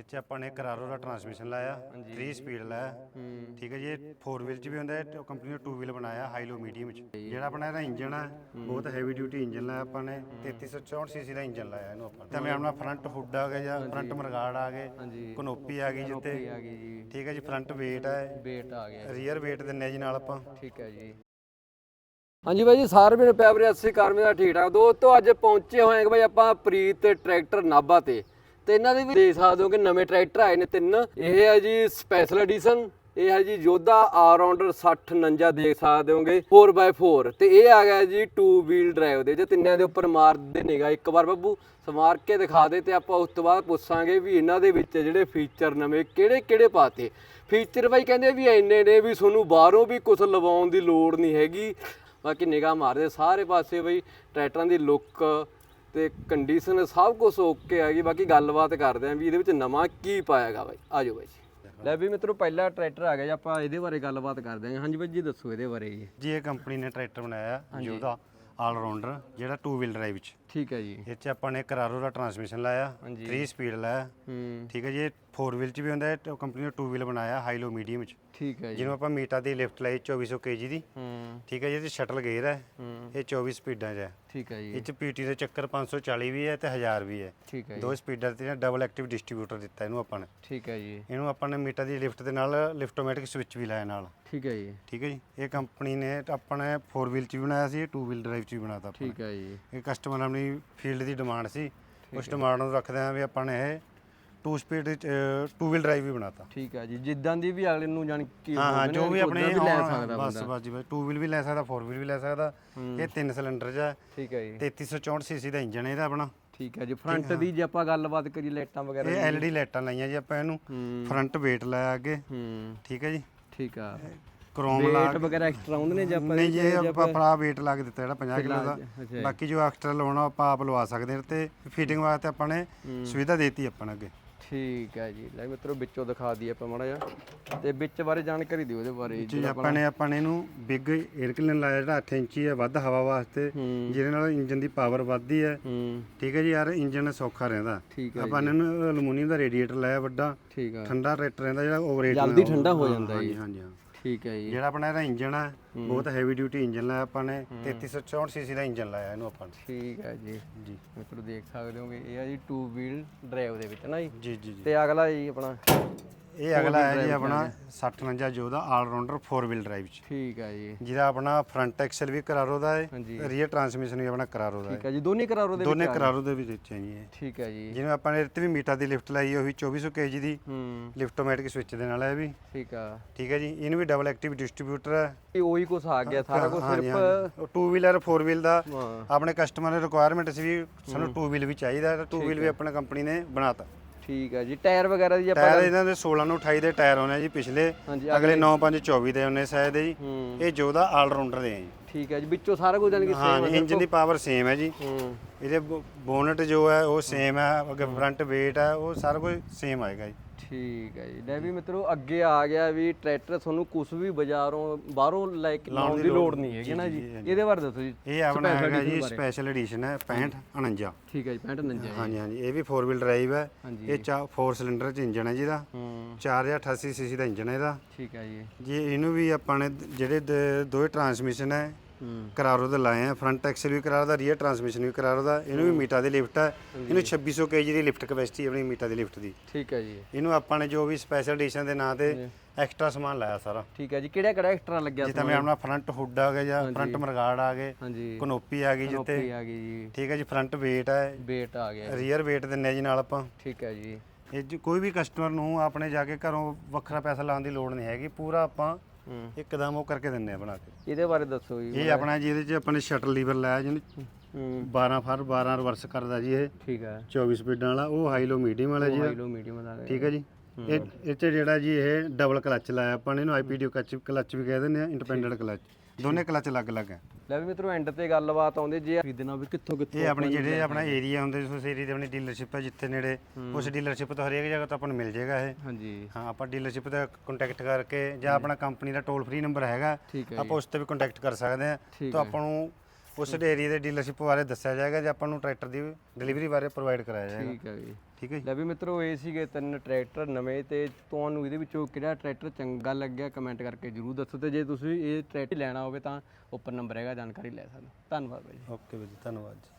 ਇਹ ਚ ਆਪਾਂ ਨੇ ਕਰਾਰੋ ਦਾ ਟਰਾਂਸਮਿਸ਼ਨ ਲਾਇਆ 3 ਸਪੀਡ ਲਾਇਆ। ਠੀਕ ਹੈ ਜੀ ਇਹ 4 ਵੀਲ ਚ ਵੀ ਹੁੰਦਾ ਹੈ ਤੇ ਕੰਪਨੀ ਨੇ 2 ਵੀਲ ਬਣਾਇਆ ਹਾਈ ਲੋ ਮੀਡੀਅਮ ਚ। ਜਿਹੜਾ ਆਪਣਾ ਇਹਦਾ ਇੰਜਨ ਹੈ। ਬਹੁਤ ਹੈਵੀ ਡਿਊਟੀ ਇੰਜਨ ਲਾਇਆ ਆਪਾਂ ਨੇ 3364 ਸੀਸੀ ਦਾ ਇੰਜਨ ਲਾਇਆ ਇਹਨੂੰ ਆਪਾਂ। ਨੇ। ਜਿਵੇਂ ਆਪਣਾ ਫਰੰਟ ਹੁੱਡ ਆ ਗਿਆ ਜਾਂ ਫਰੰਟ ਮਰਗਾੜ ਆ ਗਏ ਕਨੋਪੀ ਆ ਗਈ ਜਿੱਤੇ ਠੀਕ ਹੈ ਜੀ ਫਰੰਟ ਵੇਟ ਹੈ ਵੇਟ ਆ ਗਿਆ ਰੀਅਰ ਵੇਟ ਦਿੰਨੇ ਆ ਜੀ ਨਾਲ ਆਪਾਂ। ਠੀਕ ਹੈ ਜੀ। ਹਾਂਜੀ ਬਾਈ ਜੀ ਸਾਰੇ ਮੇਰੇ ਪਿਆਰੇ 80 ਕਾਰਮੇ ਦਾ ਠੀਕ ਠਾਕ। ਦੋਸਤੋ ਅੱਜ ਪਹੁੰਚੇ ਹੋਏ ਹਾਂ ਬਾਈ ਆਪਾਂ ਪ੍ਰੀਤ ਟਰੈਕਟਰ ਨਾਭਾ ਤੇ। ਤੇ ਇਹਨਾਂ ਦੇ ਵੀ ਦੇਖ ਸਕਦੇ ਹੋ ਕਿ ਨਵੇਂ ਟਰੈਕਟਰ ਆਏ ਨੇ ਤਿੰਨ। ਇਹ ਹੈ ਜੀ ਸਪੈਸ਼ਲ ਐਡੀਸ਼ਨ ਇਹ ਹੈ ਜੀ ਯੋਧਾ ਆਲਰਾਊਂਡਰ 60 49 ਦੇਖ ਸਕਦੇ ਹੋਗੇ 4x4 ਤੇ ਇਹ ਆ ਗਿਆ ਜੀ 2 ਵੀਲ ਡਰਾਈਵ ਦੇ, ਜੇ ਤਿੰਨਾਂ ਦੇ ਉੱਪਰ ਮਾਰਦੇ ਨਿਗਾ, ਇੱਕ ਵਾਰ ਬੱਬੂ ਸਮਾਰ ਕੇ ਦਿਖਾ ਦੇ ਤੇ ਆਪਾਂ ਉਸ ਤੋਂ ਬਾਅਦ ਪੁੱਛਾਂਗੇ ਵੀ ਇਹਨਾਂ ਦੇ ਵਿੱਚ ਜਿਹੜੇ ਫੀਚਰ ਨਵੇਂ ਕਿਹੜੇ ਕਿਹੜੇ ਪਾਤੇ। ਫੀਚਰ ਬਾਈ ਕਹਿੰਦੇ ਵੀ ਇੰਨੇ ਨੇ ਵੀ ਤੁਹਾਨੂੰ ਬਾਹਰੋਂ ਵੀ ਕੁਝ ਲਵਾਉਣ ਦੀ ਲੋੜ ਨਹੀਂ ਹੈਗੀ। ਬਾਕੀ ਨਿਗਾਹ ਮਾਰਦੇ ਸਾਰੇ ਪਾਸੇ ਬਈ ਟਰੈਕਟਰਾਂ ਦੀ ਲੁੱਕ ਤੇ ਕੰਡੀਸ਼ਨ ਸਭ ਕੁਝ ਓਕੇ ਹੈਗੀ ਬਾਕੀ ਗੱਲਬਾਤ ਕਰਦੇ ਆਂ ਵੀ ਇਹਦੇ ਵਿੱਚ ਨਵਾਂ ਕੀ ਪਾਇਆਗਾ ਬਾਈ। ਆਜੋ ਬਾਈ ਜੀ। ਲੈ ਵੀ ਮਿੱਤਰੋ ਪਹਿਲਾ ਟਰੈਕਟਰ ਆ ਗਿਆ ਜੀ ਆਪਾਂ ਇਹਦੇ ਬਾਰੇ ਗੱਲਬਾਤ ਕਰਦੇ ਆਂ। ਹਾਂਜੀ ਬਾਈ ਜੀ ਦੱਸੋ ਇਹਦੇ ਬਾਰੇ। ਜੀ ਜੀ ਇਹ ਕੰਪਨੀ ਨੇ ਟਰੈਕਟਰ ਬਣਾਇਆ ਜਿਹਦਾ ਆਲ ਰਾਉਂਡਰ ਜਿਹੜਾ 2 ਵੀਲ ਡਰਾਈਵ ਚ ਠੀਕ ਹੈ ਜੀ ਇਹ ਚ ਆਪਾਂ ਨੇ ਕਰਾਰੋ ਦਾ ਟਰਾਂਸਮਿਸ਼ਨ ਲਾਇਆ 3 ਸਪੀਡ ਲਾਇਆ ਹੂੰ ਠੀਕ ਹੈ ਜੀ ਇਹ 4 ਵੀਲ ਚ ਵੀ ਹੁੰਦਾ ਹੈ ਕੰਪਨੀ ਨੇ 2 ਵੀਲ ਬਣਾਇਆ ਹਾਈ ਲੋ ਮੀਡੀਅਮ ਚ ਠੀਕ ਹੈ ਜੀ ਜਿਹਨੂੰ ਆਪਾਂ ਮੀਟਾ ਦੀ ਲਿਫਟ ਲਈ 2400 ਕੇਜੀ ਦੀ ਹੂੰ ਠੀਕ ਹੈ ਜੀ ਇਹ 'ਚ ਸ਼ਟਲ ਗੇਅਰ ਹੈ ਇਹ 24 ਸਪੀਡਾਂ 'ਚ ਹੈ ਠੀਕ ਹੈ ਜੀ ਇਹ ਚ ਪੀਟੀ ਦੇ ਚੱਕਰ 540 ਵੀ ਹੈ ਤੇ 1000 ਵੀ ਹੈ ਠੀਕ ਹੈ ਦੋ ਸਪੀਡਾਂ ਤੇ ਡਬਲ ਐਕਟਿਵ ਡਿਸਟ੍ਰੀਬਿਊਟਰ ਦਿੱਤਾ ਇਹਨੂੰ ਆਪਾਂ ਨੇ ਠੀਕ ਹੈ ਜੀ ਇਹਨੂੰ ਆਪਾਂ ਨੇ ਮੀਟਾ ਦੀ ਲਿਫਟ ਦੇ ਨਾਲ ਲਿਫਟੋਮੈਟਿਕ ਸਵਿਚ ਵੀ ਲਾਇਆ ਨਾਲ ਠੀਕ ਹੈ ਜੀ ਠੀਕ ਹੈ ਜੀ ਇਹ ਕੰਪਨੀ ਨੇ ਆਪਣੇ 4 ਵੀਲ ਚ ਵੀ ਬਣਾਇਆ ਸੀ 2 ਵੀਲ ਡਰਾਈਵ ਚ ਵੀ ਬਣਾਤਾ ਨੇ। ਠੀਕ ਹੈ ਜੀ ਇਹ ਕਸਟਮਰ ਆਪਣੀ ਫੀਲਡ ਦੀ ਡਿਮਾਂਡ ਸੀ। ਉਸ ਡਿਮਾਂਡ ਨੂੰ ਰੱਖਦੇ ਆਂ ਵੀ ਆਪਾਂ ਨੇ ਇਹ 2 ਸਪੀਡ 2 ਵੀਲ ਡਰਾਈਵ ਵੀ ਬਣਾਤਾ। ਠੀਕ ਹੈ ਜੀ। ਜਿੱਦਾਂ ਦੀ ਵੀ ਅਗਲੇ ਨੂੰ ਜਾਣ ਕੀ ਹਾਂ ਹਾਂ ਜੋ ਵੀ ਆਪਣੇ ਲੈ ਸਕਦਾ ਬਸ ਬਸ ਜੀ 2 ਵੀਲ ਵੀ ਲੈ ਸਕਦਾ 4 ਵੀਲ ਵੀ ਲੈ ਸਕਦਾ। ਇਹ ਤਿੰਨ ਸਿਲੰਡਰ 'ਚ ਹੈ ਠੀਕ ਹੈ ਜੀ। 3364 ਸੀਸੀ ਦਾ ਇੰਜਨ ਇਹਦਾ ਆਪਣਾ। ਠੀਕ ਹੈ ਜੀ। ਫਰੰਟ ਦੀ ਜੇ ਆਪਾਂ ਗੱਲਬਾਤ ਕਰੀ ਲਾਈਟਾਂ ਵਗੈਰਾ ਇਹ ਐਲਡੀ ਲਾਈਟਾਂ ਲਾਈਆਂ ਜੀ ਆਪਾਂ ਇਹਨੂੰ। ਫਰੰਟ ਵੇਟ ਲਾਇਆ ਅੱਗੇ। ਠੀਕ ਹੈ ਜੀ। ਠੀਕ ਆ। ਕ੍ਰੋਮ ਲਾ ਵੇਟ ਵਗੈਰਾ ਐਕਸਟਰਾ ਆਉਂਦੇ ਨੇ ਜੇ ਆਪਾਂ ਨਹੀਂ ਜੀ ਆਪਾਂ ਆਪਣਾ ਵੇਟ ਲਾ ਕੇ ਦਿੱਤਾ ਜਿਹੜਾ 50 ਕਿਲੋ ਦਾ। ਬਾਕੀ ਜੋ ਐਕਸਟਰਾ ਲਾਉਣਾ ਆਪਾਂ ਆਪ ਲਵਾ ਸਕਦੇ ਹਾਂ ਤੇ ਫਿਟਿੰਗ ਵਾਸਤੇ ਆਪਾਂ ਨੇ ਸੁਵਿਧਾ ਦੇਤੀ ਆਪਾਂ ਨੇ ਅੱਗੇ। ਠੀਕ ਹੈ ਜੀ। ਲੈ ਮਿੱਤਰੋ ਵਿੱਚੋਂ ਦਿਖਾ ਦਈਏ ਆਪਾਂ ਮਾੜਾ ਜਿਹਾ। ਤੇ ਵਿੱਚ ਬਾਰੇ ਜਾਣਕਾਰੀ ਦਿਓ ਇਹਦੇ ਬਾਰੇ ਜੀ ਆਪਾਂ ਨੇ ਆਪਾਂ ਨੇ ਇਹਨੂੰ ਬਿਗ 에ਅਰ ਕੂਲਰ ਲਾਇਆ ਜਿਹੜਾ 8 ਇੰਚੀ ਹੈ ਵੱਧ ਹਵਾ ਵਾਸਤੇ। ਜਿਹਦੇ ਨਾਲ ਇੰਜਨ ਦੀ ਪਾਵਰ ਵੱਧਦੀ ਹੈ। ਠੀਕ ਹੈ ਜੀ ਯਾਰ ਇੰਜਨ ਸੌਖਾ ਰਹਿੰਦਾ। ਆਪਾਂ ਨੇ ਇਹਨੂੰ ਅਲਮੂਨੀਅਮ ਦਾ ਰੇਡੀਏਟਰ ਲਾਇਆ ਵੱਡਾ। ਠੰਡਾ ਰੇਟ ਰਹਿੰਦਾ ਜਿਹੜਾ ਓਵਰੇਟ ਜਲਦੀ ਠੰਡਾ ਹੋ ਜਾਂਦਾ ਹਾਂਜੀ ਜੀ। ਹਾਂਜੀ ਹਾਂ। ਠੀਕ ਹੈ ਜੀ। ਜਿਹੜਾ ਆਪਣਾ ਇਹਦਾ ਇੰਜਨ ਹੈ। ਬਹੁਤ ਹੈਵੀ ਡਿਊਟੀ ਇੰਜਨ ਲਾਇਆ ਆਪਾਂ ਨੇ 3364 ਸੀਸੀ ਦਾ ਇੰਜਨ ਲਾਇਆ ਇਹਨੂੰ ਆਪਾਂ ਨੇ। ਠੀਕ ਹੈ ਜੀ। ਜੀ। ਮਿੱਤਰੋ ਦੇਖ ਸਕਦੇ ਹੋਗੇ ਇਹ ਆ ਜੀ 2 ਵੀਲ ਡਰਾਈਵ ਦੇ ਵਿੱਚ ਨਾ ਜੀ। ਜੀ ਜੀ ਜੀ। ਤੇ ਅਗਲਾ ਜੀ ਆਪਣਾ ਇਹ ਅਗਲਾ ਹੈ ਜੀ ਆਪਣਾ 6049 ਜੋ ਦਾ ਆਲ ਰਾਉਂਡਰ 4 ਵੀਲ ਡਰਾਈਵ ਚ। ਠੀਕ ਹੈ ਜੀ। ਜਿਹਦਾ ਆਪਣਾ ਫਰੰਟ ਐਕਸਲ ਵੀ ਕਰਾਰੋ ਦਾ ਹੈ ਰੀਅਰ ਟਰਾਂਸਮਿਸ਼ਨ ਵੀ ਆਪਣਾ ਕਰਾਰੋ ਦਾ ਹੈ। ਠੀਕ ਹੈ ਜੀ ਦੋਨੇ ਕਰਾਰੋ ਦੇ ਦੋਨੇ ਕਰਾਰੋ ਦੇ ਵਿੱਚ ਹੈ ਜੀ ਇਹ। ਠੀਕ ਹੈ ਜੀ। ਜਿਹਨੂੰ ਆਪਾਂ ਨੇ ਇਹਦੇ ਤੇ ਵੀ ਮੀਟਾ ਦੀ ਲਿਫਟ ਲਾਈ ਉਹ ਵੀ 2400 ਕੇਜੀ ਦੀ ਹੂੰ। ਲਿਫਟੋਮੈਟਿਕ ਸਵਿਚ ਦੇ ਨਾਲ ਹੈ ਵੀ। ਠੀਕ ਆ। ਠੀਕ ਹੈ ਜੀ ਇਹਨੂੰ ਵੀ ਡਬਲ ਐਕਟਿਵ ਡਿਸਟ੍ਰੀਬਿਊਟਰ ਹੈ। ਇਹ ਉਹੀ ਕੁਛ ਆ ਗਿਆ ਸਾਰਾ ਕੁਝ ਸਿਰਫ ਹਾਂਜੀ। ਉਹ 2 ਵੀਲਰ 4 ਵੀਲ ਦਾ ਆਪਣੇ ਕਸਟਮਰ ਦੀ ਰਿਕੁਆਇਰਮੈਂਟ ਸੀ ਵੀ ਸਾਨੂੰ 2 ਵੀਲ ਵੀ ਚਾਹੀਦਾ ਹੈ 2 ਵੀਲ ਵੀ ਆਪਣਾ ਕੰਪਨੀ ਨੇ ਬਣਾਤਾ। ਠੀਕ ਹੈ ਜੀ ਟਾਇਰ ਵਗੈਰਾ ਦੀ ਆਪਾਂ ਟਾਇਰ ਇਹਨਾਂ ਦੇ 16 ਨੂੰ 28 ਦੇ ਟਾਇਰ ਆਉਣੇ ਆ ਜੀ ਪਿਛਲੇ ਹਾਂਜੀ ਅਗਲੇ 9 5 24 ਦੇ ਆਉਣੇ ਸ਼ਾਇਦ ਜੀ। ਹੂੰ। ਇਹ ਜੋ ਦਾ ਆਲ ਰਾਉਂਡਰ ਦੇ ਆ ਜੀ। ਠੀਕ ਹੈ ਜੀ ਵਿੱਚੋਂ ਸਾਰਾ ਕੁਝ ਜਾਨ ਕਿ ਹਾਂ ਸੇਮ ਜੀ ਇੰਜਨ ਦੀ ਪਾਵਰ ਸੇਮ ਹੈ ਜੀ। ਹੂੰ। ਇਹਦੇ ਬੋਨਟ ਜੋ ਹੈ ਉਹ ਸੇਮ ਹੈ ਅੱਗੇ ਫਰੰਟ ਵੇਟ ਹੈ ਉਹ ਸਾਰਾ ਕੁਝ ਸੇਮ ਆਏਗਾ ਜੀ। ਠੀਕ ਹੈ ਜੀ। ਲੈ ਵੀ ਮਿੱਤਰੋ ਅੱਗੇ ਆ ਗਿਆ ਵੀ ਟਰੈਕਟਰ ਤੁਹਾਨੂੰ ਕੁਝ ਵੀ ਬਾਜ਼ਾਰੋਂ ਬਾਹਰੋਂ ਲੈ ਕੇ ਲਾਉਣ ਦੀ ਲੋੜ ਨਹੀਂ ਹੈਗੀ ਨਾ ਜੀ। ਇਹਦੇ ਬਾਰੇ ਦੱਸੋ ਜੀ ਇਹ ਆਪਣਾ ਹੈਗਾ ਜੀ। ਸਪੈਸ਼ਲ ਐਡੀਸ਼ਨ ਹੈ 65 49 ਠੀਕ ਹੈ ਜੀ 65 49 ਹਾਂਜੀ ਹਾਂਜੀ ਇਹ ਵੀ 4 ਵੀਲ ਡਰਾਈਵ ਹੈ। ਇਹ 4 ਸਿਲੰਡਰ ਚ ਇੰਜਨ ਹੈ ਜਿਹਦਾ ਹੂੰ। 4088 ਸੀਸੀ ਦਾ ਇੰਜਨ ਹੈ ਇਹਦਾ। ਠੀਕ ਹੈ ਜੀ। ਜੀ ਇਹਨੂੰ ਵੀ ਆਪਾਂ ਨੇ ਜਿਹੜੇ ਦ- ਦੋਵੇਂ ਟਰਾਂਸਮਿਸ਼ਨ ਹੈ ਹੂੰ। ਕਰਾਰੋ ਦੇ ਲਾਏ ਆ। ਫਰੰਟ ਐਕਸਲ ਵੀ ਕਰਾਰੋ ਦਾ ਰੀਅਰ ਟਰਾਂਸਮਿਸ਼ਨ ਵੀ ਕਰਾਰੋ ਦਾ। ਇਹਨੂੰ ਵੀ ਮੀਟਾ ਦੀ ਲਿਫਟ ਹੈ ਇਹਨੂੰ 2600 ਕੇਜੀ ਦੀ ਲਿਫਟ ਕੈਪੈਸਿਟੀ ਆਪਣੀ ਮੀਟਾ ਦੀ ਲਿਫਟ ਦੀ। ਠੀਕ ਹੈ ਜੀ। ਇਹਨੂੰ ਆਪਾਂ ਨੇ ਜੋ ਵੀ ਸਪੈਸ਼ਲ ਐਡੀਸ਼ਨ ਦੇ ਨਾਂ ਤੇ ਐਕਸਟਰਾ ਸਮਾਨ ਲਾਇਆ ਸਾਰਾ। ਠੀਕ ਹੈ ਜੀ। ਕਿਹੜਾ ਕਿਹੜਾ ਐਕਸਟਰਾ ਲੱਗਿਆ ਜਿੱਦਾਂ ਮੈਂ ਆਪਣਾ ਫਰੰਟ ਹੁੱਡ ਆ ਗਿਆ ਜਾਂ ਫਰੰਟ ਮਰਗਾੜ ਆ ਗਏ। ਹਾਂਜੀ। ਕਨੋਪੀ ਆ ਗਈ ਜਿੱਤੇ ਟੋਪੀ ਆ ਗਈ ਜੀ। ਠੀਕ ਹੈ ਜੀ। ਫਰੰਟ ਵੇਟ ਹੈ ਵੇਟ ਆ ਗਿਆ ਰੀਅਰ ਵੇਟ ਦਿੰਨੇ ਜੀ ਨਾਲ ਆਪਾਂ। ਠੀਕ ਹੈ ਜੀ। ਇਹ 'ਚ ਕੋਈ ਵੀ ਕਸਟਮਰ ਨੂੰ ਆਪਣੇ ਜਾ ਕੇ ਘਰੋਂ ਵੱਖਰਾ ਪੈਸਾ ਲਾਉਣ ਦੀ ਲੋੜ ਨਹੀਂ ਹੈਗੀ ਪੂਰਾ ਆਪਾਂ ਹੂੰ। ਇੱਕਦਮ ਉਹ ਕਰਕੇ ਦਿੰਨੇ ਆ ਬਣਾ ਕੇ। ਇਹਦੇ ਬਾਰੇ ਦੱਸੋ ਜੀ ਇਹ ਆਪਣਾ ਜਿਹਦੇ 'ਚ ਆਪਾਂ ਨੇ ਸ਼ਟਲ ਲੀਵਰ ਲਾਇਆ ਜਿਹਨੂੰ ਹੂੰ। 12 ਫਰ 12 ਰਿਵਰਸ ਕਰਦਾ ਜੀ ਇਹ। ਠੀਕ ਹੈ। 24 ਸਪੀਡਾਂ ਵਾਲਾ ਉਹ ਹਾਈ ਲੋ ਮੀਡੀਅਮ ਵਾਲਾ ਜੀ ਹਾਈ ਲੋ ਮੀਡੀਅਮ ਦਾ ਠੀਕ ਹੈ ਜੀ। ਇਹ ਇਹ 'ਚ ਜਿਹੜਾ ਜੀ ਇਹ ਡਬਲ ਕਲਚ ਲਾਇਆ ਆਪਾਂ ਨੇ ਇਹਨੂੰ ਆਈਪੀਡੀਓ ਕਲਚ ਕਲਚ ਵੀ ਕਹਿ ਦਿੰਦੇ ਆ ਇੰਡੀਪੈਂਡੈਂਟ ਕਲਚ ਦੋਨੇ ਕਲਚ ਅਲੱਗ-ਅਲੱਗ ਹੈ। ਲੈ ਵੀ ਮਿੱਤਰੋ ਐਂਡ ਤੇ ਗੱਲਬਾਤ ਆਉਂਦੀ ਜੇ ਖਰੀਦਣਾ ਵੀ ਕਿੱਥੋਂ ਕਿੱਥੋਂ ਇਹ ਆਪਣੀ ਜਿਹੜੇ ਆਪਣਾ ਏਰੀਆ ਹੁੰਦੇ ਉਸ ਏਰੀਆ ਦੀ ਆਪਣੀ ਡੀਲਰਸ਼ਿਪ ਹੈ ਜਿੱਥੇ ਨੇੜੇ ਉਸ ਡੀਲਰਸ਼ਿਪ ਤੋਂ ਹਰੇਕ ਜਗ੍ਹਾ ਤੋਂ ਆਪਾਂ ਨੂੰ ਮਿਲ ਜਾਏਗਾ ਇਹ। ਹਾਂਜੀ। ਹਾਂ ਆਪਾਂ ਡੀਲਰਸ਼ਿਪ ਦਾ ਕੰਟੈਕਟ ਕਰਕੇ ਜਾਂ ਆਪਣਾ ਕੰਪਨੀ ਦਾ ਟੋਲ ਫ੍ਰੀ ਨੰਬਰ ਹੈਗਾ ਠੀਕ ਹੈ ਆਪਾਂ ਉਸ ਤੇ ਵੀ ਕੰਟੈਕਟ ਕਰ ਸਕਦੇ ਆ ਠੀਕ ਤਾਂ ਆਪਾਂ ਨੂੰ ਉਸ ਏਰੀਆ ਦੇ ਡੀਲਰਸ਼ਿਪ ਬਾਰੇ ਦੱਸਿਆ ਜਾਏਗਾ ਜੇ ਆਪਾਂ ਨੂੰ ਟਰੈਕਟਰ ਦੀ ਡਿਲੀਵਰੀ ਬਾਰੇ ਪ੍ਰੋਵਾਈਡ ਕਰਾਇਆ ਜਾਏਗਾ। ਠੀਕ ਹੈ ਜੀ। ਠੀਕ ਹੈ ਜੀ? ਲੈ ਵੀ ਮਿੱਤਰੋ ਇਹ ਸੀਗੇ ਤਿੰਨ ਟਰੈਕਟਰ ਨਵੇਂ ਤੇ ਤੁਹਾਨੂੰ ਇਹਦੇ ਵਿੱਚੋਂ ਕਿਹੜਾ ਟਰੈਕਟਰ ਚੰਗਾ ਲੱਗਿਆ ਕਮੈਂਟ ਕਰਕੇ ਜਰੂਰ ਦੱਸੋ ਤੇ ਜੇ ਤੁਸੀਂ ਇਹ ਟਰੈਕਟਰ ਲੈਣਾ ਹੋਵੇ ਤਾਂ ਉੱਪਰ ਨੰਬਰ ਹੈਗਾ ਜਾਣਕਾਰੀ ਲੈ ਸਕਦੇ ਧੰਨਵਾਦ ਬਾਈ ਓਕੇ ਵੀਰ ਜੀ ਧੰਨਵਾਦ ਜੀ।